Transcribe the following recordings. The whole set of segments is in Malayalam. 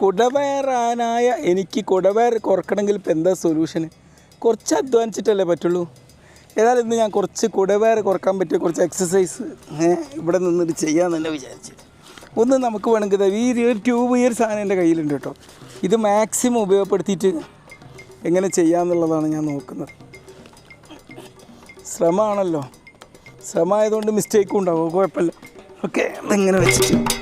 കുടവയറാനായ എനിക്ക് കുടവയർ കുറക്കണമെങ്കിൽ ഇപ്പം എന്താ സൊല്യൂഷന് കുറച്ച് അധ്വാനിച്ചിട്ടല്ലേ പറ്റുള്ളൂ. ഏതായാലും ഇന്ന് ഞാൻ കുറച്ച് കുടവയർ കുറയ്ക്കാൻ പറ്റിയ കുറച്ച് എക്സസൈസ് ഇവിടെ നിന്നിട്ട് ചെയ്യാമെന്ന് തന്നെ വിചാരിച്ചു. ഒന്ന് നമുക്ക് വേണമെങ്കിൽ ഈ ഒരു ട്യൂബ് ഈ ഒരു സാധനം എന്റെ കയ്യിലുണ്ട് കേട്ടോ. ഇത് മാക്സിമം ഉപയോഗപ്പെടുത്തിയിട്ട് എങ്ങനെ ചെയ്യാമെന്നുള്ളതാണ് ഞാൻ നോക്കുന്നത്. ശ്രമമാണല്ലോ. ശ്രമമായതുകൊണ്ട് മിസ്റ്റേക്കും ഉണ്ടാവും കുഴപ്പമില്ല. ഓക്കെ ഇതെങ്ങനെ വെച്ചിട്ട്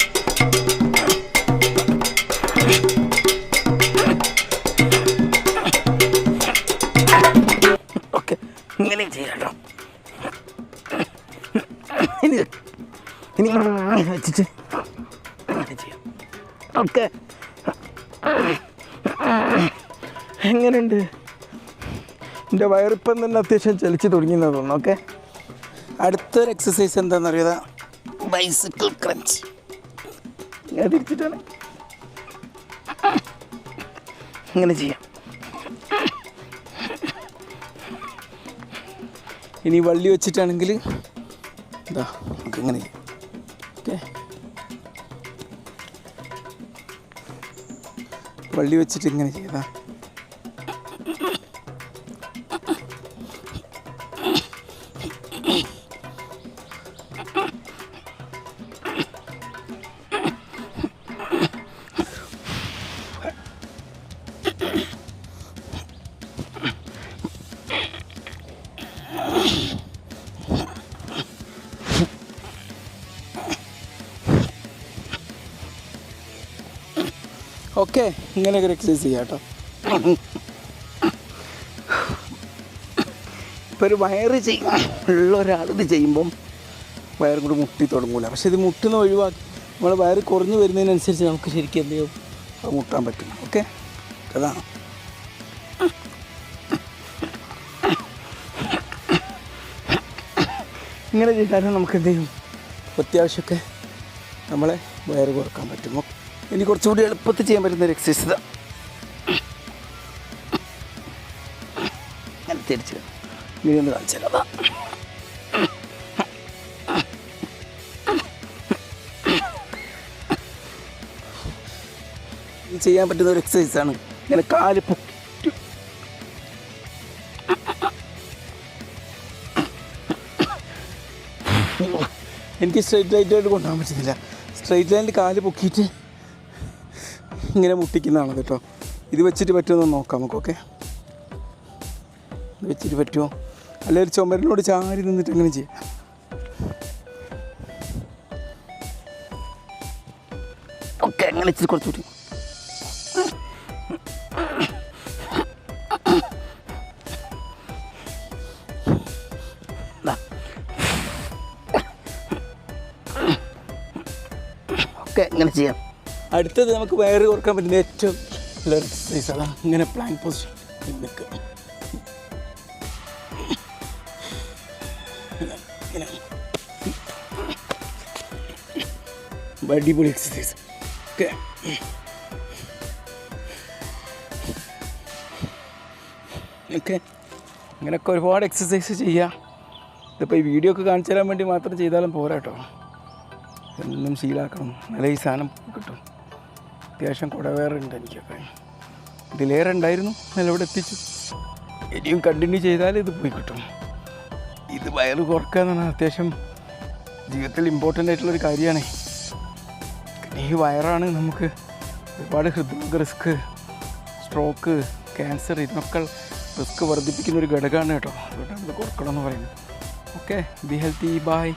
ഇനി ഇനി വെച്ചിട്ട് ചെയ്യാം ഓക്കെ എങ്ങനെയുണ്ട് എന്റെ വയറിപ്പം തന്നെ അത്യാവശ്യം ചലിച്ച് തുടങ്ങിയെന്ന് തോന്നുന്നു ഓക്കെ? അടുത്തൊരു എക്സസൈസ് എന്താണെന്ന് അറിയാതെ ബൈസിക്കിൾ ക്രഞ്ച് ഇങ്ങനെ തിരിച്ചിട്ടാണ് ഇങ്ങനെ ചെയ്യാം. ഇനി വള്ളി വെച്ചിട്ടാണെങ്കിൽ ഇതാ നമുക്ക് ഇങ്ങനെ ചെയ്യാം വള്ളി വെച്ചിട്ട് ഇങ്ങനെ ചെയ്താ ഓക്കെ ഇങ്ങനെയൊക്കെ ഒരു എക്സസൈസ് ചെയ്യാം കേട്ടോ. ഇപ്പോൾ ഒരു വയറ് ചെയ്യാൻ ഉള്ള ഒരാൾ ഇത് ചെയ്യുമ്പം വയറും കൂടി മുട്ടി തുടങ്ങൂല. പക്ഷെ ഇത് മുട്ടുന്ന ഒഴിവാക്കി നമ്മൾ വയറ് കുറഞ്ഞു വരുന്നതിനനുസരിച്ച് നമുക്ക് ശരിക്കും എന്ത് ചെയ്യും? അത് മുട്ടാൻ പറ്റും. ഓക്കെ? അതാണ് ഇങ്ങനെ ചെയ്താലും നമുക്ക് എന്ത് ചെയ്യും? അത്യാവശ്യമൊക്കെ നമ്മളെ വയറ് കുറയ്ക്കാൻ പറ്റും. ഇനി കുറച്ചുകൂടി എളുപ്പത്തിൽ ചെയ്യാൻ പറ്റുന്ന ഒരു എക്സസൈസ് ഇതാ. അങ്ങനെ തിരിച്ച് ഇങ്ങനെ ഒന്ന് കാണിച്ചു അതാ. ചെയ്യാൻ പറ്റുന്ന ഒരു എക്സസൈസ് ആണ്. ഇങ്ങനെ കാൽ പൊക്കി. എനിക്ക് സ്ട്രൈറ്റ് ലൈറ്റായിട്ട് കൊണ്ടുപോകാൻ പറ്റുന്നില്ല. സ്ട്രെയിറ്റ് ലൈനിൽ കാൽ പൊക്കിയിട്ട് ഇങ്ങനെ മുട്ടിക്കുന്നതാണ് കേട്ടോ. ഇത് വെച്ചിട്ട് പറ്റുമോ നോക്കാം നമുക്കൊക്കെ ഇത് വെച്ചിട്ട് പറ്റുമോ? അല്ലെ ഒരു ചുമരിനോട് ചാരി നിന്നിട്ട് അങ്ങനെ ചെയ്യാം? ഓക്കെ അങ്ങനെ ഇച്ചിരി കുറച്ചുകൂടി ഓക്കെ ഇങ്ങനെ ചെയ്യാം. അടുത്തത് നമുക്ക് വയറ് കുറയ്ക്കാൻ പറ്റുന്ന ഏറ്റവും നല്ലൊരു എക്സസൈസ് അതാണ് ഇങ്ങനെ പ്ലാൻ പൊസിഷൻ നിൽക്കുക. അടിപൊളി എക്സസൈസ് ഓക്കെ. ഓക്കെ. ഇങ്ങനെയൊക്കെ ഒരുപാട് എക്സസൈസ് ചെയ്യുക ഇതിപ്പോൾ ഈ വീഡിയോ ഒക്കെ കാണിച്ചു തരാൻ വേണ്ടി മാത്രം ചെയ്താലും പോരാട്ടോ. എന്നും ശീലാക്കണം. നല്ല ഈ സാധനം കിട്ടും. അത്യാവശ്യം കുടവേറുണ്ട് എനിക്കൊക്കെ. ഇതിലേറെ ഉണ്ടായിരുന്നു. നിലവിടെ എത്തിച്ചു. ഇനിയും കണ്ടിന്യൂ ചെയ്താൽ ഇത് പോയി കിട്ടും. ഇത് വയറ് കുറക്കുക എന്ന് പറഞ്ഞാൽ അത്യാവശ്യം ജീവിതത്തിൽ ഇമ്പോർട്ടന്റ് ആയിട്ടുള്ളൊരു കാര്യമാണ്. ഈ വയറാണ് നമുക്ക് ഒരുപാട് ഹൃദ്രോഗ റിസ്ക് സ്ട്രോക്ക് ക്യാൻസർ ഇതിനൊക്കെ റിസ്ക് വർദ്ധിപ്പിക്കുന്ന ഒരു ഘടകമാണ് കേട്ടോ. അതുകൊണ്ടാണ് ഇത് കുറക്കണമെന്ന് പറയുന്നത്. Okay be healthy by